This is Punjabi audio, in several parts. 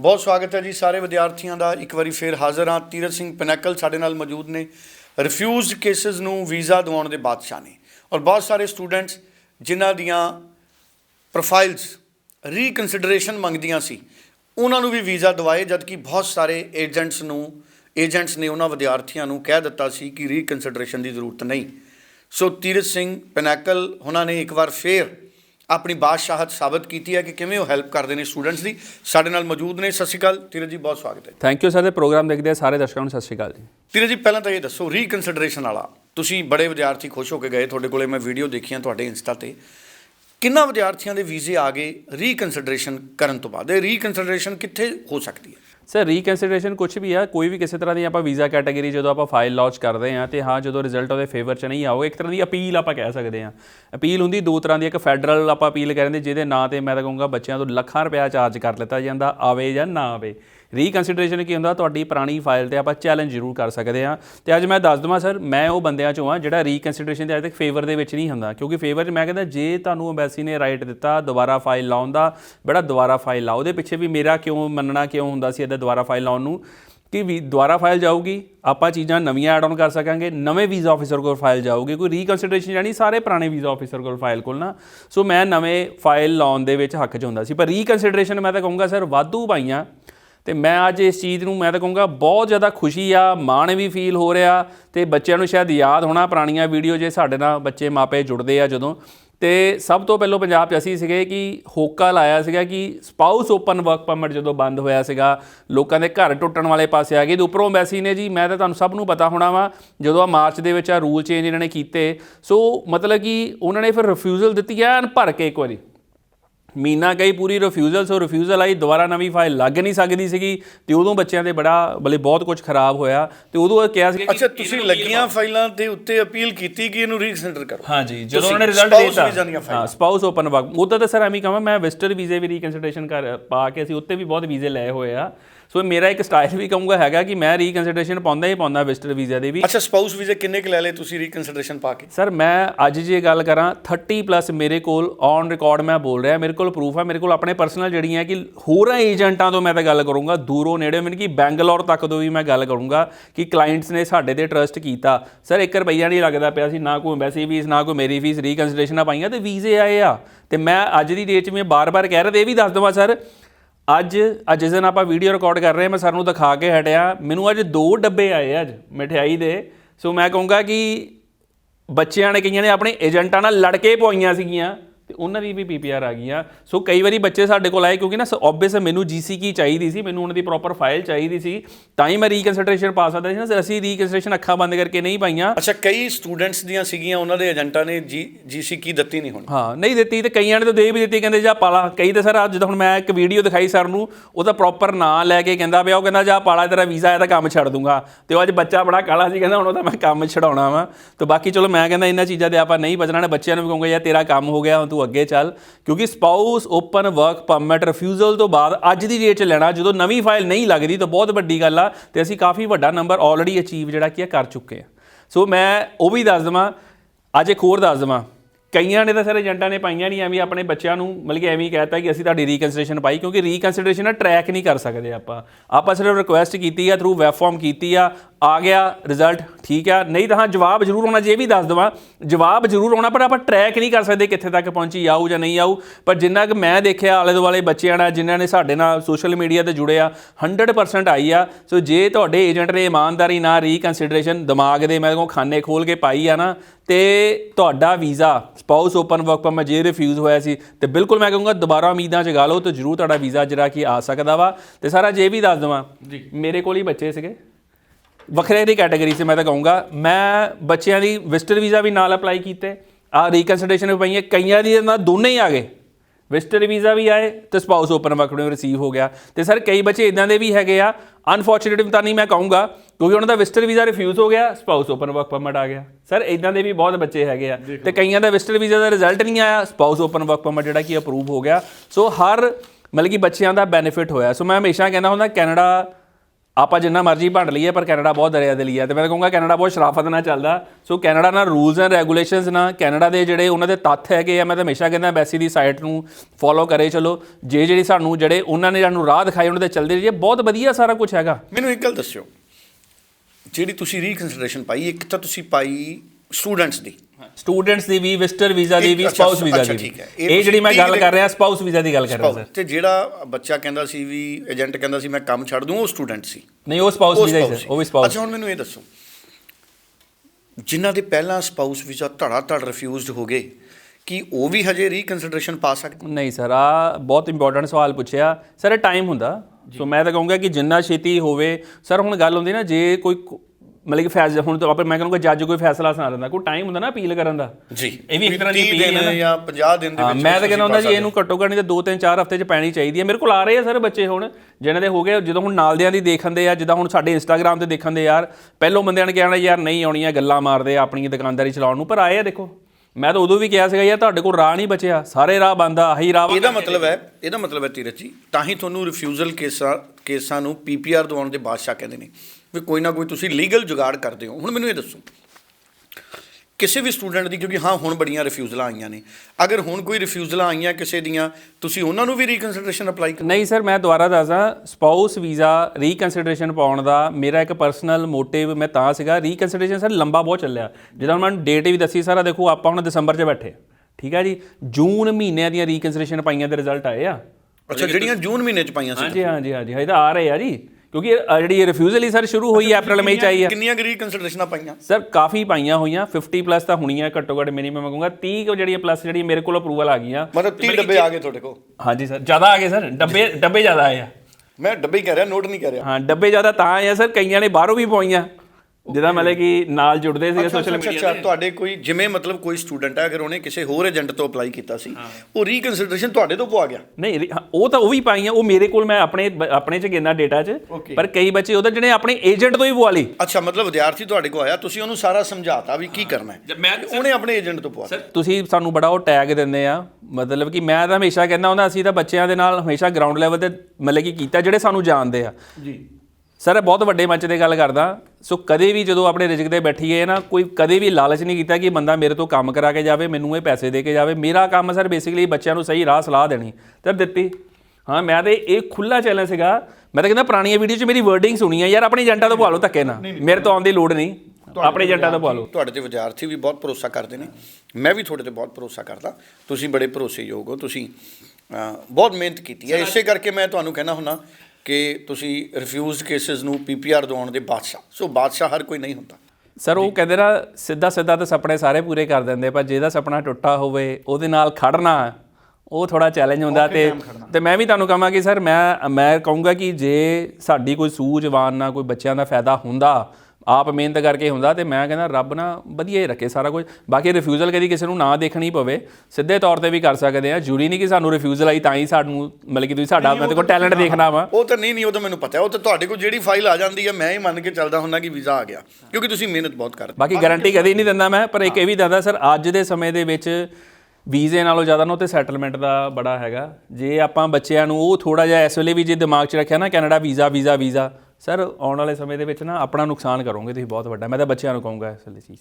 ਬਹੁਤ ਸਵਾਗਤ ਹੈ ਜੀ ਸਾਰੇ ਵਿਦਿਆਰਥੀਆਂ ਦਾ। ਇੱਕ ਵਾਰੀ ਫੇਰ ਹਾਜ਼ਰ ਹਾਂ। ਤੀਰਥ ਸਿੰਘ ਪਿਨੈਕਲ ਸਾਡੇ ਨਾਲ ਮੌਜੂਦ ਨੇ। ਰਿਫਿਊਜ਼ਡ ਕੇਸਸ ਨੂੰ ਵੀਜ਼ਾ ਦਿਵਾਉਣ ਦੇ ਬਾਦਸ਼ਾਹ ਨੇ। ਔਰ ਬਹੁਤ ਸਾਰੇ ਸਟੂਡੈਂਟਸ ਜਿਨ੍ਹਾਂ ਦੀਆਂ ਪ੍ਰੋਫਾਈਲਸ ਰੀਕਨਸੀਡਰੇਸ਼ਨ ਮੰਗਦੀਆਂ ਸੀ, ਉਹਨਾਂ ਨੂੰ ਵੀ ਵੀਜ਼ਾ ਦਵਾਏ, ਜਦਕਿ ਬਹੁਤ ਸਾਰੇ ਏਜੰਟਸ ਨੂੰ ਏਜੰਟਸ ਨੇ ਉਹਨਾਂ ਵਿਦਿਆਰਥੀਆਂ ਨੂੰ ਕਹਿ ਦਿੱਤਾ ਸੀ ਕਿ ਰੀਕਨਸੀਡਰੇਸ਼ਨ ਦੀ ਜ਼ਰੂਰਤ ਨਹੀਂ। ਸੋ ਤੀਰਥ ਸਿੰਘ ਪਿਨੈਕਲ, ਉਹਨਾਂ ਨੇ ਇੱਕ ਵਾਰ ਫੇਰ ਆਪਣੀ ਬਾਦਸ਼ਾਹਤ ਸਾਬਤ ਕੀਤੀ ਹੈ ਕਿ ਕਿਵੇਂ ਉਹ ਹੈਲਪ ਕਰਦੇ ਨੇ ਸਟੂਡੈਂਟਸ ਦੀ। ਸਾਡੇ ਨਾਲ ਮੌਜੂਦ ਨੇ ਸਤਿ ਸ਼੍ਰੀ ਅਕਾਲ। ਤੀਰਥ ਜੀ ਬਹੁਤ ਸਵਾਗਤ ਹੈ ਥੈਂਕ ਯੂ ਸਰ ਦੇ ਪ੍ਰੋਗਰਾਮ ਦੇਖਦੇ ਆ ਸਾਰੇ ਦਰਸ਼ਕਾਂ ਨੂੰ। ਸਤਿ ਸ਼੍ਰੀ ਅਕਾਲ ਜੀ। ਤੀਰਥ ਜੀ ਪਹਿਲਾਂ ਤਾਂ ਇਹ ਦੱਸੋ ਰੀਕਨਸੀਡਰੇਸ਼ਨ ਵਾਲਾ। ਤੁਸੀਂ ਬੜੇ ਵਿਦਿਆਰਥੀ ਖੁਸ਼ ਹੋ ਕੇ ਗਏ ਤੁਹਾਡੇ ਕੋਲੇ ਮੈਂ ਵੀਡੀਓ ਦੇਖੀਆਂ ਤੁਹਾਡੇ ਇੰਸਟਾ ਤੇ। ਕਿੰਨਾ ਵਿਦਿਆਰਥੀਆਂ ਦੇ ਵੀਜ਼ੇ ਆ ਗਏ ਰੀਕਨਸੀਡਰੇਸ਼ਨ ਕਰਨ ਤੋਂ ਬਾਅਦ? ਇਹ ਰੀਕਨਸੀਡਰੇਸ਼ਨ ਕਿੱਥੇ ਹੋ ਸਕਦੀ ਹੈ? ਸਰ ਰੀਕਨਸੀਡਰੇਸ਼ਨ ਕੁਝ ਵੀ ਆ, ਕੋਈ ਵੀ ਕਿਸੇ ਤਰ੍ਹਾਂ ਦੀ ਆਪਾਂ ਵੀਜ਼ਾ ਕੈਟਾਗਰੀ ਜਦੋਂ ਆਪਾਂ ਫਾਈਲ ਲਾਂਚ ਕਰਦੇ ਆ ਤੇ ਹਾਂ, ਜਦੋਂ ਰਿਜ਼ਲਟ ਉਹਦੇ ਫੇਵਰ ਚ ਨਹੀਂ ਆਓ ਇੱਕ ਤਰ੍ਹਾਂ ਦੀ ਅਪੀਲ ਆਪਾਂ ਕਹਿ ਸਕਦੇ ਆ ਅਪੀਲ ਹੁੰਦੀ ਦੋ ਤਰ੍ਹਾਂ ਦੀ, ਇੱਕ ਫੈਡਰਲ ਆਪਾਂ ਅਪੀਲ ਕਰਦੇ ਜਿਹਦੇ ਨਾਂ ਤੇ ਮੈਂ ਤਾਂ ਕਹੂੰਗਾ ਬੱਚਿਆਂ ਤੋਂ ਲੱਖਾਂ ਰੁਪਇਆ ਚਾਰਜ ਕਰ ਲਿੱਤਾ ਜਾਂਦਾ, ਆਵੇ ਜਾਂ ਨਾ ਆਵੇ। ਰੀਕਨਸੀਡਰੇਸ਼ਨ ਕੀ ਹੁੰਦਾ? ਤੁਹਾਡੀ ਪੁਰਾਣੀ ਫਾਈਲ ਤੇ ਆਪਾਂ ਚੈਲੰਜ ਜ਼ਰੂਰ ਕਰ ਸਕਦੇ ਆ ਤੇ ਅੱਜ ਮੈਂ ਦੱਸ ਦਵਾਂ ਸਰ ਮੈਂ ਉਹ ਬੰਦਿਆਂ ਚੋਂ ਆ ਜਿਹੜਾ ਰੀਕਨਸੀਡਰੇਸ਼ਨ ਦੇ ਅੱਜ ਤੱਕ ਫੇਵਰ ਦੇ ਵਿੱਚ ਨਹੀਂ ਹੁੰਦਾ। ਕਿਉਂਕਿ ਫੇਵਰ 'ਚ ਮੈਂ ਕਹਿੰਦਾ, ਜੇ ਤੁਹਾਨੂੰ ਐਮਬੈਸੀ ਨੇ ਰਾਈਟ ਦਿੱਤਾ, ਦੁਬਾਰਾ ਫਾਈਲ ਲਾਉਣ ਦਾ, ਬੜਾ ਦੁਬਾਰਾ ਫਾਈਲ ਲਾਓ। ਉਹਦੇ ਪਿੱਛੇ ਵੀ ਮੇਰਾ ਕਿਉਂ, ਮੰਨਣਾ ਕਿਉਂ ਹੁੰਦਾ ਸੀ ਇਹਦਾ ਦੁਬਾਰਾ ਫਾਈਲ ਲਾਉਣ ਨੂੰ? ਕਿ ਵੀ ਦੁਬਾਰਾ ਫਾਈਲ ਜਾਊਗੀ, ਆਪਾਂ ਚੀਜ਼ਾਂ ਨਵੀਆਂ ਐਡ ਆਨ ਕਰ ਸਕਾਂਗੇ, ਨਵੇਂ ਵੀਜ਼ਾ ਆਫੀਸਰ ਕੋਲ ਫਾਈਲ ਜਾਊਗੀ। ਕੋਈ ਰੀਕਨਸੀਡਰੇਸ਼ਨ ਜਾਨੀ ਸਾਰੇ ਪੁਰਾਣੇ ਵੀਜ਼ਾ ਆਫੀਸਰ ਕੋਲ ਫਾਈਲ ਕੋਲ ਨਾ। ਸੋ ਮੈਂ ਨਵੇਂ ਫਾਈਲ ਲਾਉਣ ਦੇ ਵਿੱਚ ਹੱਕ 'ਚ ਹੁੰਦਾ ਸੀ। ਪਰ ਰੀਕਨਸੀਡਰੇਸ਼ਨ ਮੈਂ ਤਾਂ ਕਹੂੰਗਾ ਸਰ ਵਾਧੂ ਪਾਈਆਂ ਤੇ ਮੈਂ ਅੱਜ ਇਸ ਚੀਜ਼ ਨੂੰ ਮੈਂ ਤਾਂ ਕਹੂੰਗਾ ਬਹੁਤ ਜ਼ਿਆਦਾ ਖੁਸ਼ੀ ਆ, ਮਾਣ ਵੀ ਫੀਲ ਹੋ ਰਿਹਾ ਤੇ ਬੱਚਿਆਂ ਨੂੰ ਸ਼ਾਇਦ ਯਾਦ ਹੋਣਾ, ਪੁਰਾਣੀਆਂ ਵੀਡੀਓ ਜੇ ਸਾਡੇ ਨਾਲ ਬੱਚੇ ਮਾਪੇ ਜੁੜਦੇ ਆ ਜਦੋਂ। ਤੇ ਸਭ ਤੋਂ ਪਹਿਲਾਂ ਪੰਜਾਬ 'ਚ ਅਸੀਂ ਸੀਗੇ ਕਿ ਹੋਕਾ ਲਾਇਆ ਸੀਗਾ ਕਿ ਸਪਾਊਸ ਓਪਨ ਵਰਕ ਪਰਮਿਟ ਜਦੋਂ ਬੰਦ ਹੋਇਆ ਸੀਗਾ, ਲੋਕਾਂ ਦੇ ਘਰ ਟੁੱਟਣ ਵਾਲੇ ਪਾਸੇ ਆ ਗਏ। ਤੇ ਉੱਪਰੋਂ ਐਮਬੈਸੀ ਨੇ ਜੀ, ਮੈਂ ਤਾਂ ਤੁਹਾਨੂੰ ਸਭ ਨੂੰ ਪਤਾ ਹੋਣਾ ਵਾ, ਜਦੋਂ ਆ ਮਾਰਚ ਦੇ ਵਿੱਚ ਆ ਰੂਲ ਚੇਂਜ ਇਹਨਾਂ ਨੇ ਕੀਤੇ, ਸੋ ਮਤਲਬ ਕਿ ਉਹਨਾਂ ਨੇ ਫਿਰ ਰਿਫਿਊਜ਼ਲ ਦਿੱਤੀ ਐਨ ਭਰ ਕੇ ਇੱਕ ਵਾਰੀ। ਮਹੀਨਾ ਗਈ ਪੂਰੀ ਰਿਫਿਊਜ਼ਲ ਸੋ ਰਿਫਿਊਜ਼ਲ ਆਈ ਦੁਬਾਰਾ ਨਵੀਂ ਫਾਈਲ ਲੱਗ ਨਹੀਂ ਸਕਦੀ ਸੀਗੀ ਤੇ ਉਦੋਂ ਬੱਚਿਆਂ ਦੇ ਬੜਾ ਬਲੇ ਬਹੁਤ ਕੁਝ ਖਰਾਬ ਹੋਇਆ ਤੇ ਉਦੋਂ ਇਹ ਕਿਹਾ ਸੀਗਾ ਕਿ ਅੱਛਾ ਤੁਸੀਂ ਲੱਗੀਆਂ ਫਾਈਲਾਂ ਦੇ ਉੱਤੇ ਅਪੀਲ ਕੀਤੀ ਕਿ ਇਹਨੂੰ ਰੀਕਨਸੀਡਰ ਕਰੋ? ਹਾਂਜੀ ਜਦੋਂ ਉਹਨਾਂ ਨੇ ਰਿਜ਼ਲਟ ਦਿੱਤਾ। ਹਾਂ ਸਪਾਊਸ ਓਪਨ ਵਰਕ ਉਹਦਾ ਤਾਂ ਸਰ ਐਵੇਂ ਕਹਾਂ ਮੈਂ ਵਿਜ਼ਟਰ ਵੀਜ਼ੇ ਵੀ ਰੀਕਨਸੀਡਰੇਸ਼ਨ ਕਰ ਪਾ ਕੇ ਅਸੀਂ ਉੱਤੇ ਵੀ ਬਹੁਤ ਵੀਜ਼ੇ ਲਏ ਹੋਏ ਆ। ਸੋ ਮੇਰਾ ਇੱਕ ਸਟਾਈਲ ਵੀ ਕਹੂੰਗਾ ਹੈਗਾ ਕਿ ਮੈਂ ਰੀਕਨਸੀਡਰੇਸ਼ਨ ਪਾਉਂਦਾ ਹੀ ਪਾਉਂਦਾ ਵਿਜ਼ਟਰ ਵੀਜ਼ੇ ਦੇ ਵੀ। ਅੱਛਾ ਸਪਾਊਸ ਵੀਜ਼ੇ ਕਿੰਨੇ ਕੁ ਲੈ ਲਏ ਤੁਸੀਂ ਰੀਕਨਸੀਡਰੇਸ਼ਨ ਪਾ ਕੇ? ਸਰ ਮੈਂ ਅੱਜ ਜੇ ਗੱਲ ਕਰਾਂ 30 ਪਲੱਸ ਮੇਰੇ ਕੋਲ ਔਨ ਰਿਕਾਰਡ ਮੈਂ ਬੋਲ ਰਿਹਾ ਮੇਰੇ ਕੋਲ ਪ੍ਰੂਫ ਹੈ ਮੇਰੇ ਕੋਲ ਆਪਣੇ ਪਰਸਨਲ ਜਿਹੜੀਆਂ ਕਿ ਹੋਰਾਂ ਏਜੰਟਾਂ ਤੋਂ ਮੈਂ ਤਾਂ ਗੱਲ ਕਰੂੰਗਾ ਦੂਰੋਂ ਨੇੜੇ ਮੈਨੂੰ ਕਿ ਬੈਂਗਲੌਰ ਤੱਕ ਤੋਂ ਵੀ ਮੈਂ ਗੱਲ ਕਰੂੰਗਾ ਕਿ ਕਲਾਇੰਟਸ ਨੇ ਸਾਡੇ ਤੇ ਟਰਸਟ ਕੀਤਾ। ਸਰ 1 ਰੁਪਈਆ ਨਹੀਂ ਲੱਗਦਾ ਪਿਆ ਸੀ ਨਾ ਕੋਈ ਐਮਬੈਸੀ ਫੀਸ ਨਾ ਕੋਈ ਮੇਰੀ ਫੀਸ ਰੀਕਨਸੀਡਰੇਸ਼ਨਾਂ ਪਾਈਆਂ ਤੇ ਵੀਜ਼ੇ ਆਏ ਆ। ਤੇ ਮੈਂ ਅੱਜ ਦੀ ਡੇਟ 'ਚ ਮੈਂ ਬਾਰ-ਬਾਰ ਕਹਿ ਰਿਹਾ ਤੇ ਇਹ ਵੀ ਦੱਸ ਦਵਾਂ ਸਰ ਅੱਜ ਅੱਜ ਜਿਸ ਦਿਨ ਆਪਾਂ ਵੀਡੀਓ ਰਿਕਾਰਡ ਕਰ ਰਹੇ ਹਾਂ, ਮੈਂ ਸਾਨੂੰ ਦਿਖਾ ਕੇ ਹਟਿਆ। ਮੈਨੂੰ ਅੱਜ ਦੋ ਡੱਬੇ ਆਏ ਅੱਜ, ਮਠਿਆਈ ਦੇ। ਸੋ ਮੈਂ ਕਹੂੰਗਾ ਕਿ ਬੱਚਿਆਂ ਨੇ, ਕਈਆਂ ਨੇ ਆਪਣੇ ਏਜੰਟਾਂ ਨਾਲ ਲੜ ਕੇ ਪਵਾਈਆਂ ਸੀਗੀਆਂ। ਤੇ ਉਹਨਾਂ ਦੀ ਵੀ ਪੀਪੀਆਰ ਆ ਗਈਆਂ। ਸੋ ਕਈ ਵਾਰੀ ਬੱਚੇ ਸਾਡੇ ਕੋਲ ਆਏ ਕਿਉਂਕਿ ਨਾ ਆਬਵੀਅਸ ਮੈਨੂੰ ਜੀਸੀ ਕੀ ਚਾਹੀਦੀ ਸੀ ਮੈਨੂੰ ਉਹਨਾਂ ਦੀ ਪ੍ਰੋਪਰ ਫਾਈਲ ਚਾਹੀਦੀ ਸੀ। ਤਾਂ ਹੀ ਮੈਂ ਰੀਕਨਸੀਡਰੇਸ਼ਨ ਪਾ ਸਕਦਾ ਸੀ ਨਾ ਅਸੀਂ ਰੀਕਨਸੀਡਰੇਸ਼ਨ ਅੱਖਾਂ ਬੰਦ ਕਰਕੇ ਨਹੀਂ ਪਾਈਆਂ। ਅੱਛਾ ਕਈ ਸਟੂਡੈਂਟਸ ਦੀਆਂ ਸੀਗੀਆਂ ਉਹਨਾਂ ਦੇ ਏਜੰਟਾਂ ਨੇ ਜੀ ਜੀਸੀ ਕੀ ਦਿੱਤੀ ਨਹੀਂ ਹੋਣੀ? ਹਾਂ ਨਹੀਂ ਦਿੱਤੀ ਤੇ ਕਈਆਂ ਨੇ ਤਾਂ ਦੇ ਵੀ ਦਿੱਤੀ ਕਹਿੰਦੇ ਜਾ ਪਾਲਾ। ਕਈ ਤਾਂ ਸਰ ਅੱਜ ਜਦੋਂ ਹੁਣ ਮੈਂ ਇੱਕ ਵੀਡੀਓ ਦਿਖਾਈ ਸਰ ਨੂੰ ਉਹਦਾ ਪ੍ਰੋਪਰ ਨਾਂ ਲੈ ਕੇ ਕਹਿੰਦਾ ਪਿਆ ਉਹ ਕਹਿੰਦਾ ਜਾ ਪਾਲਾ ਤੇਰਾ ਵੀਜ਼ਾ ਆਇਆ ਤਾਂ ਕੰਮ ਛੱਡ ਦੂੰਗਾ। ਤੇ ਉਹ ਅੱਜ ਬੱਚਾ ਬੜਾ ਕਾਲਾ ਸੀ ਕਹਿੰਦਾ ਹੁਣ ਉਹਦਾ ਮੈਂ ਕੰਮ ਛਡਾਉਣਾ ਵਾ। ਤੇ ਬਾਕੀ ਚਲੋ ਮੈਂ ਕਹਿੰਦਾ ਇਹਨਾਂ ਚੀਜ਼ਾਂ ਤੇ ਆਪਾਂ ਨਹੀਂ ਬਚਣਾ ਨੇ ਬੱਚਿਆਂ ਨੂੰ ਵੀ ਕਹੂੰਗਾ ਯਾਰ ਤੇਰਾ ਕੰਮ ਹੋ ਗਿਆ ਹੁਣ ਤੂੰ ਅੱਗੇ ਚੱਲ, ਕਿਉਂਕਿ spouse open work permit refusal ਤੋਂ ਬਾਅਦ ਅੱਜ ਦੀ ਡੇਟ 'ਚ ਲੈਣਾ, ਜਦੋਂ ਨਵੀਂ ਫਾਈਲ ਨਹੀਂ ਲੱਗਦੀ ਤਾਂ ਬਹੁਤ ਵੱਡੀ ਗੱਲ ਆ ਤੇ ਅਸੀਂ ਕਾਫੀ ਵੱਡਾ ਨੰਬਰ ਆਲਰੇਡੀ ਅਚੀਵ ਜਿਹੜਾ ਕੀ ਆ ਕਰ ਚੁੱਕੇ ਆ। ਸੋ ਮੈਂ ਉਹ ਵੀ ਦੱਸ ਦਵਾਂ, ਅੱਜ ਇੱਕ ਹੋਰ ਦੱਸ ਦਵਾਂ। ਕਈਆਂ ਨੇ ਤਾਂ ਸਰ ਏਜੰਟਾਂ ਨੇ ਪਾਈਆਂ ਨਹੀਂ, ਐਵੇਂ ਆਪਣੇ ਬੱਚਿਆਂ ਨੂੰ ਮਤਲਬ ਕਿ ਐਵੇਂ ਹੀ ਕਹਿਤਾ ਕਿ ਅਸੀਂ ਤੁਹਾਡੀ ਰੀਕਨਸੀਡਰੇਸ਼ਨ ਪਾਈ, ਕਿਉਂਕਿ ਰੀਕਨਸੀਡਰੇਸ਼ਨ ਨਾ ਟਰੈਕ ਨਹੀਂ ਕਰ ਸਕਦੇ ਆਪਾਂ। ਆਪਾਂ ਸਿਰਫ ਰਿਕੁਐਸਟ ਕੀਤੀ ਆ ਥਰੂ ਵੈਬ ਫਾਰਮ ਕੀਤੀ ਆ ਆ ਗਿਆ ਰਿਜ਼ਲਟ ਠੀਕ ਆ। ਨਹੀਂ ਤਾਂ ਹਾਂ ਜਵਾਬ ਜ਼ਰੂਰ ਹੋਣਾ ਜੇ ਵੀ ਦੱਸ ਦਵਾਂ ਜਵਾਬ ਜ਼ਰੂਰ ਹੋਣਾ ਪਰ ਆਪਾਂ ਟਰੈਕ ਨਹੀਂ ਕਰ ਸਕਦੇ ਕਿੱਥੇ ਤੱਕ ਪਹੁੰਚੀ ਆਊ ਜਾਂ ਨਹੀਂ ਆਊ। ਪਰ ਜਿੰਨਾ ਕਿ ਮੈਂ ਦੇਖਿਆ ਆਲੇ ਦੁਆਲੇ ਬੱਚਿਆਂ ਨਾਲ ਜਿਨ੍ਹਾਂ ਨੇ ਸਾਡੇ ਨਾਲ ਸੋਸ਼ਲ ਮੀਡੀਆ ਤੇ ਜੁੜੇ ਆ 100% ਆਈ ਆ। ਸੋ ਜੇ ਤੁਹਾਡੇ ਏਜੰਟ ਨੇ ਇਮਾਨਦਾਰੀ ਨਾਲ ਰੀਕਨਸੀਡਰੇਸ਼ਨ ਦਿਮਾਗ ਦੇ ਮੈਂ ਕੋ ਖਾਨੇ ਖੋਲ ਕੇ ਪਾਈ ਆ ਨਾ ਤੇ ਤੁਹਾਡਾ visa spouse open work permit ਜੇ ਰਿਫਿਊਜ਼ ਹੋਇਆ ਸੀ ਤੇ ਬਿਲਕੁਲ ਮੈਂ ਕਹੂੰਗਾ ਦੁਬਾਰਾ ਉਮੀਦਾਂ ਜਗਾ ਲਓ ਤੇ ਜ਼ਰੂਰ ਤੁਹਾਡਾ ਵੀਜ਼ਾ ਜਿਹੜਾ ਕਿ ਆ ਸਕਦਾ ਵਾ। ਤੇ ਸਾਰਾ ਜੇ ਵੀ ਦੱਸ ਦਵਾਂ ਮੇਰੇ ਕੋਲ ਹੀ ਬੱਚੇ ਸੀਗੇ। ਵੱਖਰੇ ਦੀ ਕੈਟਾਗਰੀ 'ਚ ਮੈਂ ਤਾਂ ਕਹੂੰਗਾ। ਮੈਂ ਬੱਚਿਆਂ ਦੀ ਵਿਜ਼ਟਰ ਵੀਜ਼ਾ ਵੀ ਨਾਲ ਅਪਲਾਈ ਕੀਤੇ। ਆ ਰੀਕਨਸੀਡਰੇਸ਼ਨ ਵੀ ਪਈਆਂ ਕਈਆਂ ਦੀ ਨਾਲ ਦੋਨੇ ਹੀ ਆ ਗਏ। ਵਿਜ਼ਟਰ ਵੀਜ਼ਾ ਵੀ ਆਏ ਤੇ ਸਪਾਊਸ ਓਪਨ ਵਰਕ ਵੀ ਰਿਸੀਵ ਹੋ ਗਿਆ। ਤੇ ਸਰ ਕਈ ਬੱਚੇ ਇਦਾਂ ਦੇ ਵੀ ਹੈਗੇ ਆ ਅਨਫੋਰਚੂਨੇਟ ਤਾਂ ਨਹੀਂ ਮੈਂ ਕਹੂੰਗਾ ਕਿਉਂਕਿ ਉਹਨਾਂ ਦਾ ਵਿਜ਼ਟਰ ਵੀਜ਼ਾ ਰਿਫਿਊਜ਼ ਹੋ ਗਿਆ ਸਪਾਊਸ ਓਪਨ ਵਰਕ ਪਰਮਿਟ ਆ ਗਿਆ। ਸਰ ਇਦਾਂ ਦੇ ਵੀ ਬਹੁਤ ਬੱਚੇ ਹੈਗੇ ਆ। ਤੇ ਕਈਆਂ ਦਾ ਵਿਜ਼ਟਰ ਵੀਜ਼ਾ ਦਾ ਰਿਜ਼ਲਟ ਨਹੀਂ ਆਇਆ ਸਪਾਊਸ ਓਪਨ ਵਰਕ ਪਰਮਿਟ ਜਿਹੜਾ ਕਿ ਅਪਰੂਵ ਹੋ ਗਿਆ। ਸੋ ਹਰ ਮਤਲਬ ਕਿ ਬੱਚਿਆਂ ਦਾ ਬੈਨੀਫਿਟ ਹੋਇਆ। ਸੋ ਮੈਂ ਹਮੇਸ਼ਾ ਕਹਿੰਦਾ ਹੁੰਦਾ ਕੈਨੇਡਾ ਆਪਾਂ ਜਿੰਨਾ ਮਰਜ਼ੀ ਭੰਡ ਲਈਏ, ਪਰ ਕੈਨੇਡਾ ਬਹੁਤ ਦਰਿਆ ਦਿਲੀ ਹੈ। ਤੇ ਮੈਂ ਕਹੂੰਗਾ ਕੈਨੇਡਾ ਬਹੁਤ ਸ਼ਰਾਫਤ ਨਾਲ ਚੱਲਦਾ। ਸੋ ਕੈਨੇਡਾ ਨਾਲ ਰੂਲਸ ਐਂਡ ਰੈਗੂਲੇਸ਼ਨਸ ਨਾਲ ਕੈਨੇਡਾ ਦੇ ਜਿਹੜੇ ਉਹਨਾਂ ਦੇ ਤੱਥ ਹੈਗੇ ਆ, ਮੈਂ ਤਾਂ ਹਮੇਸ਼ਾ ਕਹਿੰਦਾ ਐਮਬੈਸੀ ਦੀ ਸਾਈਟ ਨੂੰ ਫੋਲੋ ਕਰੇ, ਚਲੋ। ਜੇ ਜਿਹੜੀ ਸਾਨੂੰ ਜਿਹੜੇ ਉਹਨਾਂ ਨੇ ਸਾਨੂੰ ਰਾਹ ਦਿਖਾਈ, ਉਹਨਾਂ ਦੇ ਚੱਲਦੇ ਰਹੀਏ, ਬਹੁਤ ਵਧੀਆ ਸਾਰਾ ਕੁਝ ਹੈਗਾ। ਮੈਨੂੰ ਇੱਕ ਗੱਲ ਦੱਸਿਓ। ਜਿਹੜੀ ਤੁਸੀਂ ਰੀਕਨਸੀਡਰੇਸ਼ਨ ਪਾਈ, ਇੱਕ ਤਾਂ ਤੁਸੀਂ ਪਾਈ ਸਟੂਡੈਂਟਸ ਦੀ। ਸਟੂਡੈਂਟਸ ਦੀ ਵੀ ਵਿਜ਼ਟਰ ਵੀਜ਼ਾ ਦੀ ਵੀ ਸਪਾਊਸ ਵੀਜ਼ਾ ਦੀ। ਵੀ। ਇਹ ਜਿਹੜੀ ਮੈਂ ਗੱਲ ਕਰ ਰਿਹਾ ਸਪਾਊਸ ਵੀਜ਼ਾ ਦੀ ਗੱਲ ਕਰ ਰਿਹਾ ਸਰ ਤੇ ਜਿਹੜਾ ਬੱਚਾ ਕਹਿੰਦਾ ਸੀ ਵੀ ਏਜੰਟ ਕਹਿੰਦਾ ਸੀ ਮੈਂ ਕੰਮ ਛੱਡ ਦੂੰ ਉਹ ਸਟੂਡੈਂਟ ਸੀ। ਨਹੀਂ ਉਹ ਸਪਾਊਸ ਵੀਜ਼ਾ ਹੀ ਸਰ ਉਹ ਵੀ ਸਪਾਊਸ ਅੱਛਾ ਹੁਣ ਮੈਨੂੰ ਇਹ ਦੱਸੋ। ਜਿਨ੍ਹਾਂ ਦੇ ਪਹਿਲਾਂ ਸਪਾਊਸ ਵੀਜ਼ਾ ਧੜਾ ਧੜ ਰਿਫਿਊਜ਼ਡ ਹੋ ਗਏ ਕੀ ਉਹ ਵੀ ਹਜੇ ਰੀਕਨਸੀਡਰੇਸ਼ਨ ਪਾ ਸਕਦੇ? ਨਹੀਂ ਸਰ ਆ ਬਹੁਤ ਇੰਪੋਰਟੈਂਟ ਸਵਾਲ ਪੁੱਛਿਆ। ਸਰ ਇਹ ਟਾਈਮ ਹੁੰਦਾ। ਸੋ ਮੈਂ ਤਾਂ ਕਹੂੰਗਾ ਕਿ ਜਿੰਨਾ ਛੇਤੀ ਹੋਵੇ ਸਰ ਹੁਣ ਗੱਲ ਹੁੰਦੀ ਨਾ ਜੇ ਕੋਈ ਮਤਲਬ ਕਿ ਫੈਸਲਾ ਹੁਣ ਤਾਂ ਆਪਾਂ ਮੈਂ ਕਹੂੰਗਾ ਜੱਜ ਕੋਈ ਫੈਸਲਾ ਸੁਣਾ ਦਿੰਦਾ ਕੋਈ ਟਾਈਮ ਹੁੰਦਾ ਨਾ ਅਪੀਲ ਕਰਨ ਦਾ। ਜੀ। ਇਹ ਵੀ ਇੱਕ ਤਰ੍ਹਾਂ ਦੀ 30 appeal ਦਿਨ ਹੈ। ਜਾਂ 50 ਦਿਨ ਦੇ ਵਿੱਚ ਮੈਂ ਤਾਂ ਕਹਿੰਦਾ ਹੁੰਦਾ ਜੀ ਇਹਨੂੰ ਘੱਟੋ ਘੱਟ ਨਹੀਂ ਤੇ 2 3 4 ਹਫ਼ਤੇ ਚ ਪੈਣੀ ਚਾਹੀਦੀ ਹੈ। ਮੇਰੇ ਕੋਲ ਆ ਰਹੇ ਆ ਸਰ ਬੱਚੇ ਹੁਣ ਜਿਹਨਾਂ ਦੇ ਹੋ ਗਏ ਜਦੋਂ ਹੁਣ ਨਾਲਦਿਆਂ ਦੀ ਦੇਖਣ ਦੇ ਆ ਜਿੱਦਾਂ ਹੁਣ ਸਾਡੇ ਇੰਸਟਾਗ੍ਰam ਤੇ ਦੇਖਣ ਦੇ ਯਾਰ ਪਹਿਲੋਂ ਬੰਦਿਆਂ ਨੇ ਕਹਿਣਾ ਯਾਰ ਨਹੀਂ ਆਉਣੀਆਂ ਗੱਲਾਂ ਮਾਰਦੇ ਆ ਆਪਣੀ ਦੁਕਾਨਦਾਰੀ ਚਲਾਉਣ ਨੂੰ ਪਰ ਆਏ ਆ ਦੇਖੋ। ਮੈਂ ਤਾਂ ਉਦੋਂ ਵੀ ਕਿਹਾ ਸੀਗਾ ਯਾਰ ਤੁਹਾਡੇ ਕੋਲ ਰਾਹ ਨਹੀਂ ਬਚਿਆ ਸਾਰੇ ਰਾਹ ਬੰਦ ਆ ਆਹੀ ਰਾਹ ਇਹਦਾ ਮਤਲਬ ਹੈ ਇਹਦਾ ਮਤਲਬ ਹੈ ਤੀਰਥ ਜੀ ਤਾਂ ਹੀ ਤੁਹਾਨੂੰ ਰਿਫਿਊਜ਼ਲ ਕੇਸਾਂ ਕੇਸਾਂ ਨੂੰ ਪੀਪੀਆਰ ਦਿਵਾਉਣ ਦੇ ਬਾਦਸ਼ਾਹ ਕਹਿੰਦੇ ਨੇ। ਵੀ ਕੋਈ ਨਾ ਕੋਈ ਤੁਸੀਂ ਲੀਗਲ ਜੁਗਾੜ ਕਰਦੇ ਹੋ। ਹੁਣ ਮੈਨੂੰ ਇਹ ਦੱਸੋ ਕਿਸੇ ਵੀ ਸਟੂਡੈਂਟ ਦੀ ਕਿਉਂਕਿ ਹਾਂ ਹੁਣ ਬੜੀਆਂ ਰਿਫਿਊਜ਼ਲਾਂ ਆਈਆਂ ਨੇ। ਅਗਰ ਹੁਣ ਕੋਈ ਰਿਫਿਊਜ਼ਲਾਂ ਆਈਆਂ ਕਿਸੇ ਦੀਆਂ ਤੁਸੀਂ ਉਹਨਾਂ ਨੂੰ ਵੀ ਰੀਕਨਸੀਡਰੇਸ਼ਨ ਅਪਲਾਈ ਕਰ। ਨਹੀਂ ਸਰ ਮੈਂ ਦੁਬਾਰਾ ਦੱਸਦਾ ਸਪਾਊਸ ਵੀਜ਼ਾ ਰੀਕਨਸੀਡਰੇਸ਼ਨ ਪਾਉਣ ਦਾ ਮੇਰਾ ਇੱਕ ਪਰਸਨਲ ਮੋਟਿਵ ਮੈਂ ਤਾਂ ਸੀਗਾ ਰੀਕਨਸੀਡਰੇਸ਼ਨ ਸਰ ਲੰਬਾ ਬਹੁਤ ਚੱਲਿਆ। ਜਦੋਂ ਮੈਂ ਡੇਟ ਵੀ ਦੱਸੀ ਸਾਰਾ ਦੇਖੋ ਆਪਾਂ ਹੁਣ ਦਸੰਬਰ 'ਚ ਬੈਠੇ। ਠੀਕ ਹੈ ਜੀ? ਜੂਨ ਮਹੀਨਿਆਂ ਦੀਆਂ ਰੀਕਨਸੀਡਰੇਸ਼ਨ ਪਾਈਆਂ ਦੇ ਰਿਜ਼ਲਟ ਆਏ ਆ। ਅੱਛਾ ਜਿਹੜੀਆਂ ਜੂਨ ਮਹੀਨੇ ਚ ਪਾਈਆਂ ਸੀ। ਹਾਂਜੀ ਹਾਂਜੀ ਹਾਂਜੀ ਹਜੇ ਤਾਂ ਆ ਰਹੇ ਆ ਜੀ। ਕਿਉਂਕਿ ਇਹ, ਜਿਹੜੀ ਰਿਫਿਊਜ਼ਲ ਹੀ ਸਰ ਸ਼ੁਰੂ ਹੋਈ ਅਪ੍ਰੈਲ ਮਈ ਚ ਆਈ ਆ ਕਿੰਨੀਆਂ ਰੀਕਨਸੀਡਰੇਸ਼ਨਾਂ ਪਾਈਆਂ? ਸਰ ਕਾਫੀ ਪਾਈਆਂ ਹੋਈਆਂ 50 ਪਲੱਸ ਤਾਂ ਹੋਣੀਆਂ ਘੱਟੋ ਘੱਟ ਮਿਨੀਮਮ ਮੈਂ ਕਹੂੰਗਾ 30 ਕੁ ਜਿਹੜੀਆਂ ਪਲੱਸ ਜਿਹੜੀ ਮੇਰੇ ਕੋਲ ਅਪਰੂਵਲ ਆ ਗਈਆਂ। ਮਤਲਬ 30 ਡੱਬੇ ਆ ਗਏ ਤੁਹਾਡੇ ਕੋਲ? ਹਾਂਜੀ ਸਰ ਜ਼ਿਆਦਾ ਆ ਗਏ ਸਰ ਡੱਬੇ ਡੱਬੇ ਜ਼ਿਆਦਾ ਆਏ ਆ। ਮੈਂ ਡੱਬੇ ਹੀ ਕਹਿ ਰਿਹਾ ਨੋਟ ਨਹੀਂ ਕਹਿ ਰਿਹਾ। ਹਾਂ ਡੱਬੇ ਜ਼ਿਆਦਾ ਤਾਂ ਆਏ ਆ ਸਰ ਕਈਆਂ ਨੇ ਬਾਹਰੋਂ ਵੀ ਪਵਾਈਆਂ। ਜਿਹਦਾ ਮਤਲਬ ਕਿ ਨਾਲ ਜੁੜਦੇ ਸੀਗੇ ਸੋਸ਼ਲ ਮੀਡੀਆ ਅੱਛਾ ਤੁਹਾਡੇ ਕੋਈ ਜਿਵੇਂ ਮਤਲਬ ਕੋਈ ਸਟੂਡੈਂਟ ਹੈ ਅਗਰ ਉਹਨੇ ਕਿਸੇ ਹੋਰ ਏਜੰਟ ਤੋਂ ਅਪਲਾਈ ਕੀਤਾ ਸੀ ਉਹ ਰੀਕਨਸੀਡਰੇਸ਼ਨ ਤੁਹਾਡੇ ਤੋਂ ਪਵਾ ਗਿਆ? ਨਹੀਂ ਉਹ ਤਾਂ ਉਹ ਵੀ ਪਾਈਆਂ ਉਹ ਮੇਰੇ ਕੋਲ ਮੈਂ ਆਪਣੇ ਆਪਣੇ ਚ ਗਿੰਨਾ ਡੇਟਾ ਚ. ਪਰ ਕਈ ਬੱਚੇ ਉਹਦਾ ਜਿਹੜੇ ਆਪਣੇ ਏਜੰਟ ਤੋਂ ਹੀ ਪਵਾ ਲਈ ਅੱਛਾ ਮਤਲਬ ਵਿਦਿਆਰਥੀ ਤੁਹਾਡੇ ਕੋਲ ਆਇਆ ਤੁਸੀਂ ਉਹਨੂੰ ਸਾਰਾ ਸਮਝਾਤਾ ਵੀ ਕੀ ਕਰਨਾ ਹੈ। ਮੈਂ ਉਹਨੇ ਆਪਣੇ ਏਜੰਟ ਤੋਂ ਪਵਾ ਤੁਸੀਂ ਸਾਨੂੰ ਬੜਾ ਉਹ ਟੈਗ ਦਿੰਦੇ ਆ ਮਤਲਬ ਕਿ ਮੈਂ ਤਾਂ ਹਮੇਸ਼ਾ ਕਹਿੰਦਾ ਹੁੰਦਾ ਅਸੀਂ ਤਾਂ ਬੱਚਿਆਂ ਦੇ ਨਾਲ ਹਮੇਸ਼ਾ ਗਰਾਊਂਡ ਲੈਵਲ ਤੇ ਮਤਲਬ ਕਿ ਕੀਤਾ ਜਿਹੜੇ ਸਾਨੂੰ ਜਾਣਦੇ ਆ। ਜੀ। ਸਰ ਬਹੁਤ ਵੱਡੇ ਮੰਚ ਤੇ ਗੱਲ ਕਰਦਾ ਸੋ ਕਦੇ ਵੀ ਜਦੋਂ ਆਪਣੇ ਰਿਜਕ ਤੇ ਬੈਠੀਏ ਨਾ ਕੋਈ ਕਦੇ ਵੀ ਲਾਲਚ ਨਹੀਂ ਕੀਤਾ ਕਿ ਬੰਦਾ ਮੇਰੇ ਤੋਂ ਕੰਮ ਕਰਾ ਕੇ ਜਾਵੇ ਮੈਨੂੰ ਇਹ ਪੈਸੇ ਦੇ ਕੇ ਜਾਵੇ। ਮੇਰਾ ਕੰਮ ਸਰ ਬੇਸਿਕਲੀ ਬੱਚਿਆਂ ਨੂੰ ਸਹੀ ਰਾਹ ਸਲਾਹ ਦੇਣੀ। ਤੇ ਦਿੱਤੀ। ਹਾਂ ਮੈਂ ਤੇ ਇਹ ਖੁੱਲਾ ਚੈਲੰਜ ਸੀਗਾ। ਮੈਂ ਤਾਂ ਕਹਿੰਦਾ ਪੁਰਾਣੀਆਂ ਵੀਡੀਓ 'ਚ ਮੇਰੀ ਵਰਡਿੰਗ ਸੁਣੀ ਆ ਯਾਰ ਆਪਣੇ ਏਜੰਟਾਂ ਤੋਂ ਪਵਾ ਲਓ ਧੱਕੇ ਨਾ ਮੇਰੇ ਤੋਂ ਆਉਣ ਦੀ ਲੋੜ ਨਹੀਂ। ਆਪਣੇ ਏਜੰਟਾਂ ਤੋਂ ਪਵਾ ਲਓ ਤੁਹਾਡੇ ਤੇ ਵਿਦਿਆਰਥੀ ਵੀ ਬਹੁਤ ਭਰੋਸਾ ਕਰਦੇ ਨੇ। ਮੈਂ ਵੀ ਤੁਹਾਡੇ ਤੇ ਬਹੁਤ ਭਰੋਸਾ ਕਰਦਾ। ਤੁਸੀਂ ਬੜੇ ਭਰੋਸੇਯੋਗ ਹੋ। ਤੁਸੀਂ ਬਹੁਤ ਮਿਹਨਤ ਕੀਤੀ ਹੈ। ਇਸੇ ਕਰਕੇ ਮੈਂ ਤੁਹਾਨੂੰ ਕਹਿਣਾ ਹੁੰਨਾ ਕਿ ਤੁਸੀਂ ਰਿਫਿਊਜ਼ਡ ਕੇसेस ਨੂੰ ਪੀਪੀਆਰ ਦਿਵਾਉਣ ਦੇ ਬਾਦਸ਼ਾਹ। ਸੋ ਬਾਦਸ਼ਾਹ ਹਰ ਕੋਈ ਨਹੀਂ ਹੁੰਦਾ। ਸਰ ਉਹ ਕਹਿੰਦੇ ਨਾ ਸਿੱਧਾ ਸਿੱਧਾ ਤਾਂ ਸੁਪਨੇ ਸਾਰੇ ਪੂਰੇ ਕਰ ਦਿੰਦੇ ਪਰ ਜਿਹਦਾ ਸੁਪਨਾ ਟੁੱਟਾ ਹੋਵੇ ਉਹਦੇ ਨਾਲ ਖੜਨਾ ਉਹ ਥੋੜਾ ਚੈਲੰਜ ਹੁੰਦਾ ਤੇ ਤੇ ਮੈਂ ਵੀ ਤੁਹਾਨੂੰ ਕਹਾਂ ਕਿ ਸਰ ਮੈਂ ਮੈਂ ਕਹੂੰਗਾ ਕਿ ਜੇ ਸਾਡੀ ਕੋਈ ਸੂਝਵਾਨ ਨਾਲ ਕੋਈ ਬੱਚਿਆਂ ਦਾ ਫਾਇਦਾ ਹੁੰਦਾ ਆਪ ਮਿਹਨਤ ਕਰਕੇ ਹੁੰਦਾ ਤੇ ਮੈਂ ਕਹਿੰਦਾ ਰੱਬ ਨਾ ਵਧੀਆ ਹੀ ਰੱਖੇ ਸਾਰਾ ਕੁਝ। ਬਾਕੀ ਰਿਫਿਊਜ਼ਲ ਕਦੀ ਕਿਸੇ ਨੂੰ ਨਾ ਦੇਖਣੀ ਪਵੇ ਸਿੱਧੇ ਤੌਰ ਤੇ ਵੀ ਕਰ ਸਕਦੇ ਆ। ਜ਼ਰੂਰੀ ਨਹੀਂ ਕਿ ਸਾਨੂੰ ਰਿਫਿਊਜ਼ਲ ਆਈ ਤਾਂ ਹੀ ਸਾਨੂੰ ਮਤਲਬ ਕਿ ਤੁਸੀਂ ਸਾਡਾ ਮੈਂ ਕੋਲ ਟੈਲੈਂਟ ਦੇਖਣਾ ਵਾ। ਉਹ ਤਾਂ ਨਹੀਂ ਨਹੀਂ ਉਹ ਤਾਂ ਮੈਨੂੰ ਪਤਾ। ਉਹ ਤਾਂ ਤੁਹਾਡੇ ਕੋਲ ਜਿਹੜੀ ਫਾਈਲ ਆ ਜਾਂਦੀ ਹੈ ਮੈਂ ਹੀ ਮੰਨ ਕੇ ਚੱਲਦਾ ਹੁੰਨਾ ਕਿ ਵੀਜ਼ਾ ਆ ਗਿਆ ਕਿਉਂਕਿ ਤੁਸੀਂ ਮਿਹਨਤ ਬਹੁਤ ਕਰਦੇ ਬਾਕੀ ਗਾਰੰਟੀ ਕਦੀ ਨਹੀਂ ਦਿੰਦਾ ਮੈਂ ਪਰ ਇੱਕ ਇਹ ਵੀ ਦਿੰਦਾ ਸਰ ਅੱਜ ਦੇ ਸਮੇਂ ਦੇ ਵਿੱਚ ਵੀਜ਼ੇ ਨਾਲੋਂ ਜ਼ਿਆਦਾ ਨਾ ਉੱਤੇ ਸੈਟਲਮੈਂਟ ਦਾ ਬੜਾ ਹੈਗਾ। ਜੇ ਆਪਾਂ ਬੱਚਿਆਂ ਨੂੰ ਉਹ ਥੋੜਾ ਜਿਹਾ ਇਸ ਵੇਲੇ ਵੀ ਜੇ ਦਿਮਾਗ 'ਚ ਰੱਖਿਆ ਨਾ Canada visa visa visa sir, ਆਉਣ ਵਾਲੇ ਸਮੇਂ ਦੇ ਵਿੱਚ ਨਾ ਆਪਣਾ ਨੁਕਸਾਨ ਕਰੋਗੇ, ਤੁਸੀਂ ਬਹੁਤ ਵੱਡਾ। ਮੈਂ ਤਾਂ ਬੱਚਿਆਂ ਨੂੰ ਕਹੂੰਗਾ ਇਸ ਵੇਲੇ ਚੀਜ਼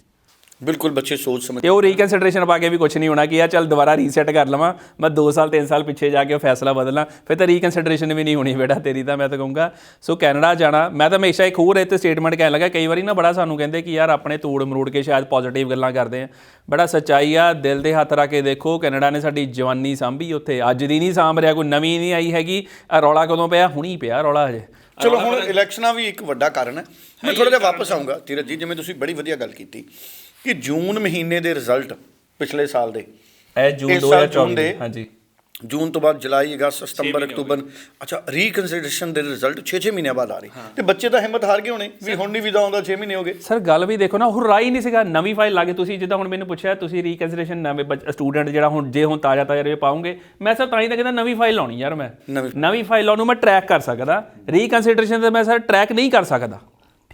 ਬਿਲਕੁਲ ਬੱਚੇ ਸੋਚ ਸਮਝ ਤੇ ਉਹ ਰੀਕਨਸੀਡਰੇਸ਼ਨ ਪਾ ਕੇ ਵੀ ਕੁਝ ਨਹੀਂ ਹੋਣਾ ਕਿ ਆ ਚੱਲ ਦੁਬਾਰਾ ਰੀਸੈਟ ਕਰ ਲਵਾਂ ਮੈਂ 2 ਸਾਲ 3 ਸਾਲ ਪਿੱਛੇ ਜਾ ਕੇ ਉਹ ਫੈਸਲਾ ਬਦਲਾਂ ਫਿਰ ਤਾਂ ਰੀਕਨਸੀਡਰੇਸ਼ਨ ਵੀ ਨਹੀਂ ਹੋਣੀ ਬੇਟਾ ਤੇਰੀ ਤਾਂ ਮੈਂ ਤਾਂ ਕਹੂੰਗਾ। ਸੋ ਕੈਨੇਡਾ ਜਾਣਾ ਮੈਂ ਤਾਂ ਹਮੇਸ਼ਾ ਇੱਕ ਹੋਰ ਇੱਥੇ ਸਟੇਟਮੈਂਟ ਕਹਿਣ ਲੱਗਾ ਕਈ ਵਾਰੀ ਨਾ ਬੜਾ ਸਾਨੂੰ ਕਹਿੰਦੇ ਕਿ ਯਾਰ ਆਪਣੇ ਤੋੜ ਮਰੋੜ ਕੇ ਸ਼ਾਇਦ ਪੋਜ਼ਿਟਿਵ ਗੱਲਾਂ ਕਰਦੇ ਆ। ਬੜਾ ਸੱਚਾਈ ਆ ਦਿਲ ਦੇ ਹੱਥ ਰੱਖ ਕੇ ਦੇਖੋ ਕੈਨੇਡਾ ਨੇ ਸਾਡੀ ਜਵਾਨੀ ਸਾਂਭੀ ਉੱਥੇ ਅੱਜ ਦੀ ਨਹੀਂ ਸਾਂਭ ਰਿਹਾ ਕੋਈ ਨਵੀਂ ਨਹੀਂ ਆਈ ਹੈਗੀ। ਆ ਰੌਲਾ ਕਦੋਂ ਪਿਆ? ਹੁਣੀ ਪਿਆ ਰੌਲਾ ਹਜੇ। ਚਲੋ ਹੁਣ ਇਲੈਕਸ਼ਨਾਂ ਵੀ ਇੱਕ ਵੱਡਾ ਕਾਰਨ ਹੈ। ਮੈਂ ਥੋੜਾ ਜਿਹਾ ਵਾਪਸ ਆਉਂਗਾ ਧੀਰਜ ਜੀ ਜਿਵੇਂ ਤੁਸੀਂ ਬੜੀ ਵਧੀਆ ਗੱਲ ਕੀਤੀ। ਕਿ ਜੂਨ ਮਹੀਨੇ ਦੇ ਰਿਜ਼ਲਟ ਪਿਛਲੇ ਸਾਲ ਦੇ। ਇਹ ਜੂਨ ਇਸ ਸਾਲ 2024 ਜੂਨ ਦੇ ਦੇ- ਹਾਂਜੀ। ਜੂਨ ਤੋਂ ਬਾਅਦ ਜੁਲਾਈ ਅਗਸਤ ਸਤੰਬਰ ਅਕਤੂਬਰ। ਅੱਛਾ ਰੀਕਨਸੀਡਰੇਸ਼ਨ ਦੇ ਰਿਜ਼ਲਟ 6-6 ਮਹੀਨਿਆਂ ਬਾਅਦ ਆ ਰਹੇ। ਤੇ ਬੱਚੇ ਤਾਂ ਹਿੰਮਤ ਹਾਰ ਗਏ ਹੋਣੇ ਵੀ ਹੁਣ ਨਹੀਂ ਵੀਜ਼ਾ ਆਉਂਦਾ 6 ਮਹੀਨੇ ਹੋ ਗਏ। ਸਰ ਗੱਲ ਵੀ ਦੇਖੋ ਨਾ ਉਹ ਰਾਈ ਨਹੀਂ ਸੀਗਾ। ਨਵੀਂ ਫਾਈਲ ਲਾ ਕੇ ਤੁਸੀਂ ਜਿੱਦਾਂ ਹੁਣ ਮੈਨੂੰ ਪੁੱਛਿਆ ਤੁਸੀਂ ਰੀਕਨਸੀਡਰੇਸ਼ਨ ਨਵੇਂ ਸਟੂਡੈਂਟ ਜਿਹੜਾ ਹੁਣ ਜੇ ਹੁਣ ਤਾਜ਼ਾ ਤਾਜ਼ਾ ਰਵੇ ਪਾਉਂਗੇ ਮੈਂ ਸਰ ਤਾਂ ਹੀ ਤਾਂ ਕਹਿੰਦਾ ਨਵੀਂ ਫਾਈਲ ਲਾਉਣੀ ਯਾਰ ਮੈਂ। ਨਵੀਂ ਨਵੀਂ ਫਾਈਲ ਲਾਉਣ ਨੂੰ ਮੈਂ ਟਰੈਕ ਕਰ ਸਕਦਾ। ਰੀਕਨਸੀਡਰੇਸ਼ਨ ਤੇ ਮੈਂ ਸਰ ਟਰੈਕ ਨਹੀਂ ਕਰ ਸਕਦਾ।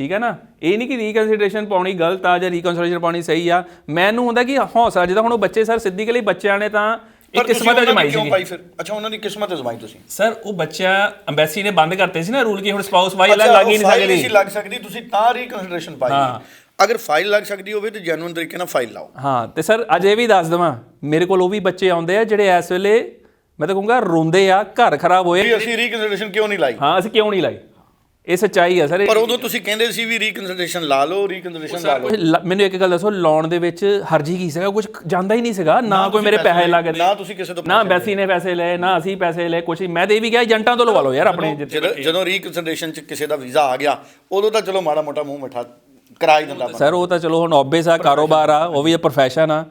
ਠੀਕ ਹੈ ਨਾ? ਇਹ ਨਹੀਂ ਕਿ ਰੀਕਨਸੀਡਰੇਸ਼ਨ ਪਾਉਣੀ ਗਲਤ ਆ ਜਾਂ ਰੀਕਨਸੀਡਰੇਸ਼ਨ ਪਾਉਣੀ ਸਹੀ ਆ। ਮੈਨੂੰ ਹੁੰਦਾ ਕਿ ਹੌਸਲਾ ਜਿੱਦਾਂ ਹੁਣ ਉਹ ਬੱਚੇ ਸਰ ਸਿੱਧੀਕਲੀ ਬੱਚਿਆਂ ਨੇ ਤਾਂ ਤੁਸੀਂ ਕਿਸਮਤ ਅਜਮਾਈ ਕਿਉਂ ਸੀ ਪਾਈ ਫਿਰ? ਅੱਛਾ ਉਹਨਾਂ ਦੀ ਕਿਸਮਤ ਅਜਮਾਈ ਤੁਸੀਂ। ਸਰ ਉਹ ਬੱਚਾ ਐਮਬੈਸੀ ਨੇ ਬੰਦ ਕਰਤੇ ਸੀ ਨਾ ਰੂਲ ਕਿ ਹੁਣ ਸਪਾਊਸ ਵਾਈ ਲੱਗ ਹੀ ਨਹੀਂ ਸਕਦੀ ਲੱਗ ਸਕਦੀ ਤੁਸੀਂ ਤਾਂ ਰੀਕਨਸੀਡਰੇਸ਼ਨ ਪਾਈ ਹਾਂ। ਅਗਰ ਫਾਈਲ ਲੱਗ ਸਕਦੀ ਹੋਵੇ ਤਾਂ ਜੈਨੂਇਨ ਤਰੀਕੇ ਨਾਲ ਫਾਈਲ ਲਾਓ। ਹਾਂ ਤੇ ਸਰ ਅੱਜ ਇਹ ਵੀ ਦੱਸ ਦਵਾਂ ਮੇਰੇ ਕੋਲ ਉਹ ਵੀ ਬੱਚੇ ਆਉਂਦੇ ਆ ਜਿਹੜੇ ਇਸ ਵੇਲੇ ਮੈਂ ਤਾਂ ਕਹੂੰਗਾ ਰੋਂਦੇ ਆ ਘਰ ਖਰਾਬ ਹੋਏ। ਅਸੀਂ ਰੀਕਨਸੀਡਰੇਸ਼ਨ ਕਿਉਂ ਨਹੀਂ ਲਾਈ? ਹਾਂ ਅਸੀਂ ਕਿਉਂ ਨਹੀਂ ਲਾਈ? ਇਹ ਸੱਚਾਈ ਆ ਸਰ ਪਰ ਉਦੋਂ ਤੁਸੀਂ ਕਹਿੰਦੇ ਸੀ ਵੀ ਰੀਕਨਸੀਡਰੇਸ਼ਨ ਲਾ ਲਓ ਰੀਕਨਸੀਡਰੇਸ਼ਨ ਲਾ ਲਓ। ਮੈਨੂੰ ਇੱਕ ਗੱਲ ਦੱਸੋ ਲਾਉਣ ਦੇ ਵਿੱਚ ਹਰਜੀ ਕੀ ਸੀਗਾ? ਕੁਝ ਜਾਂਦਾ ਹੀ ਨਹੀਂ ਸੀਗਾ ਨਾ ਕੋਈ ਮੇਰੇ ਪੈਸੇ ਲੱਗਦੇ ਨਾ ਤੁਸੀਂ ਕਿਸੇ ਤੋਂ ਨਾ ਐਮਬੈਸੀ ਨੇ ਪੈਸੇ ਲਏ ਨਾ ਅਸੀਂ ਪੈਸੇ ਲਏ ਕੁਝ ਮੈਂ ਤੇ ਇਹ ਵੀ ਕਿਹਾ ਏਜੰਟਾਂ ਤੋਂ ਲਵਾ ਲਓ ਯਾਰ ਆਪਣੇ ਜਦੋਂ ਰੀਕਨਸੀਡਰੇਸ਼ਨ ਚ ਕਿਸੇ ਦਾ ਵੀਜ਼ਾ ਆ ਗਿਆ ਉਦੋਂ ਤਾਂ ਚਲੋ ਮਾੜਾ ਮੋਟਾ ਮੂੰਹ ਮਿੱਠਾ ਕਰਾ ਹੀ ਦਿੰਦਾ ਬੰਦਾ। ਸਰ ਉਹ ਤਾਂ ਚਲੋ ਹੁਣ ਆਬਵੀਅਸ ਆ ਕਾਰੋਬਾਰ ਆ ਉਹ ਵੀ ਪ੍ਰੋਫੈਸ਼ਨ ਆ।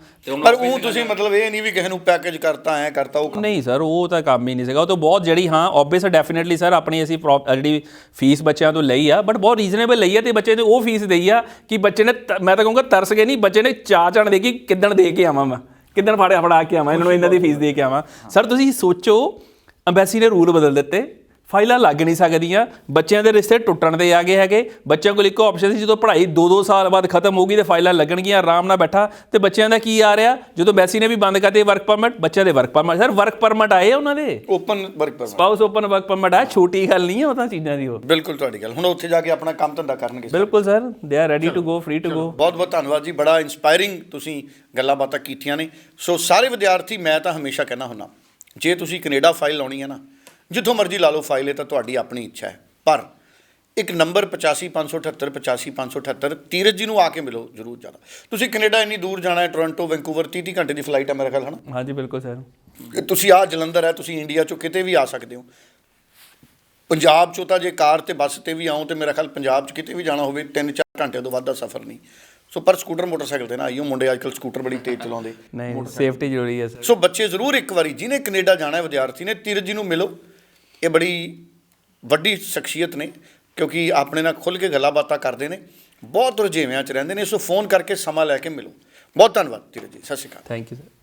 ਪਰ ਉਹ ਤੁਸੀਂ ਮਤਲਬ ਇਹ ਨਹੀਂ ਵੀ ਕਿਸੇ ਨੂੰ ਪੈਕੇਜ ਕਰਤਾ ਐ ਕਰਤਾ ਉਹ ਨਹੀਂ ਸਰ ਉਹ ਤਾਂ ਕੰਮ ਹੀ ਨਹੀਂ ਸੀਗਾ। ਉਹ ਤਾਂ ਬਹੁਤ ਜਿਹੜੀ ਹਾਂ ਆਬਵੀਅਸ ਡੈਫੀਨਿਟਲੀ ਸਰ ਆਪਣੀ ਅਸੀਂ ਪ੍ਰੋ- ਜਿਹੜੀ ਫੀਸ ਬੱਚਿਆਂ ਤੋਂ ਲਈ ਆ ਬਟ ਬਹੁਤ ਰੀਜ਼ਨੇਬਲ ਲਈ ਆ ਤੇ ਬੱਚੇ ਨੇ ਉਹ ਫੀਸ ਦਈ ਆ ਕਿ ਬੱਚੇ ਨੇ ਤ- ਮੈਂ ਤਾਂ ਕਹੂੰਗਾ ਤਰਸ ਕੇ ਨਹੀਂ ਬੱਚੇ ਨੇ ਚਾਹ ਚਣ ਦੇ ਕਿ ਕਿੱਦਣ ਦੇ ਕੇ ਆਵਾਂ ਮੈਂ। ਕਿੱਦਣ ਫੜਿਆ ਫੜਾ ਕੇ ਆਵਾਂ ਇਹਨਾਂ ਨੂੰ ਇਹਨਾਂ ਦੀ ਫੀਸ ਦੇ ਕੇ ਆਵਾਂ। ਸਰ ਤੁਸੀਂ ਸੋਚੋ ਅੰਬੈਸੀ ਨੇ ਰੂਲ ਬਦਲ ਦਿੱਤੇ। ਫਾਈਲਾਂ ਲੱਗ ਨਹੀਂ ਸਕਦੀਆਂ। ਬੱਚਿਆਂ ਦੇ ਰਿਸ਼ਤੇ ਟੁੱਟਣ ਦੇ ਆ ਗਏ ਹੈਗੇ। ਬੱਚਿਆਂ ਕੋਲ ਇੱਕੋ ਆਪਸ਼ਨ ਸੀ ਜਦੋਂ ਪੜ੍ਹਾਈ 2-2 ਸਾਲ ਬਾਅਦ ਖਤਮ ਹੋਊਗੀ ਤੇ ਫਾਈਲਾਂ ਲੱਗਣਗੀਆਂ ਆਰਾਮ ਨਾਲ ਬੈਠਾ। ਤੇ ਬੱਚਿਆਂ ਦਾ ਕੀ ਆ ਰਿਹਾ? ਜਦੋਂ ਮੈਸੀ ਨੇ ਵੀ ਬੰਦ ਕਰਤੇ ਵਰਕ ਪਰਮਿਟ ਬੱਚਿਆਂ ਦੇ work permit sir work permit ਆਏ ਉਹਨਾਂ ਦੇ? Open work permit spouse open work permit ਆ ਛੋਟੀ ਗੱਲ ਨਹੀਂ ਹੈ ਉਹ ਤਾਂ ਚੀਜ਼ਾਂ ਦੀ ਉਹ। ਬਿਲਕੁਲ ਤੁਹਾਡੀ ਗੱਲ। ਹੁਣ ਉੱਥੇ ਜਾ ਕੇ ਆਪਣਾ ਕੰਮ ਧੰਦਾ ਕਰਨਗੇ ਬਿਲਕੁਲ sir they are ready to go free to go ਬਹੁਤ ਬਹੁਤ ਧੰਨਵਾਦ ਜੀ ਬੜਾ ਇਨਸਪਾਇਰਿੰਗ ਤੁਸੀਂ ਗੱਲਾਂ ਬਾਤਾਂ ਕੀਤੀਆਂ ਨੇ। ਸੋ ਸਾਰੇ ਵਿਦਿਆਰਥੀ ਮੈਂ ਤਾਂ ਹਮੇਸ਼ਾ ਕਹਿਣਾ ਹੁੰਨਾ ਜੇ ਤੁਸੀਂ ਕੈਨੇਡਾ ਫਾਈਲ ਲਾਉਣੀ ਹੈ ਨਾ ਜਿੱਥੋਂ ਮਰਜ਼ੀ ਲਾ ਲਓ ਫਾਈਲ ਇਹ ਤਾਂ ਤੁਹਾਡੀ ਆਪਣੀ ਇੱਛਾ ਹੈ। ਪਰ ਇੱਕ ਨੰਬਰ 85578 85578 ਤੀਰਜ ਜੀ ਨੂੰ ਆ ਕੇ ਮਿਲੋ ਜਰੂਰ ਜਾਣਾ ਤੁਸੀਂ ਕੈਨੇਡਾ ਇੰਨੀ ਦੂਰ ਜਾਣਾ ਹੈ ਟੋਰਾਂਟੋ ਵੈਂਕੂਵਰ 30 30 ਘੰਟੇ ਦੀ ਫਲਾਈਟ ਹੈ ਮੇਰੇ ਖਿਆਲ ਹਨਾ? ਹਾਂਜੀ ਬਿਲਕੁਲ ਸਰ। ਤੁਸੀਂ ਆ ਜਲੰਧਰ ਹੈ ਤੁਸੀਂ ਇੰਡੀਆ ਚੋਂ ਕਿਤੇ ਵੀ ਆ ਸਕਦੇ ਹੋ। ਪੰਜਾਬ ਚੋਂ ਤਾਂ ਜੇ ਕਾਰ ਤੇ ਬੱਸ ਤੇ ਵੀ ਆਉਂ ਤੇ ਮੇਰਾ ਖਿਆਲ ਪੰਜਾਬ 'ਚ ਕਿਤੇ ਵੀ ਜਾਣਾ ਹੋਵੇ 3-4 ਘੰਟੇ ਤੋਂ ਵੱਧ ਦਾ ਸਫ਼ਰ ਨਹੀਂ। ਸੋ ਪਰ ਸਕੂਟਰ ਮੋਟਰਸਾਈਕਲ ਤੇ ਨਾ ਆਈਓ ਮੁੰਡੇ ਅੱਜਕੱਲ ਸਕੂਟਰ ਬੜੀ ਤੇਜ਼ ਚਲਾਉਂਦੇ। ਨਹੀਂ ਸੇਫਟੀ ਜ਼ਰੂਰੀ ਹੈ ਸਰ। ਸੋ ਬੱਚੇ ਜ਼ਰੂਰ ਇੱਕ ਵਾਰੀ ਜਿਹਨੇ ਕੈਨੇਡਾ ਜਾਣਾ ਹੈ ਵਿਦਿਆਰਥੀ ਨੇ ਤੀਰਜ ਜੀ ਨੂੰ ਮਿਲੋ। ਇਹ ਬੜੀ ਵੱਡੀ ਸ਼ਖਸੀਅਤ ਨੇ, ਕਿਉਂਕਿ ਆਪਣੇ ਨਾਲ ਖੁੱਲ ਕੇ ਗੱਲਾਂ ਬਾਤਾਂ ਕਰਦੇ ਨੇ, ਬਹੁਤ ਰੁਝੇਵਿਆਂ 'ਚ ਰਹਿੰਦੇ ਨੇ ਸੋ ਫੋਨ ਕਰਕੇ ਸਮਾਂ ਲੈ ਕੇ ਮਿਲੋ। ਬਹੁਤ ਧੰਨਵਾਦ ਤੀਰਜ ਜੀ, ਸਤਿ ਸ਼੍ਰੀ ਅਕਾਲ। Thank you sir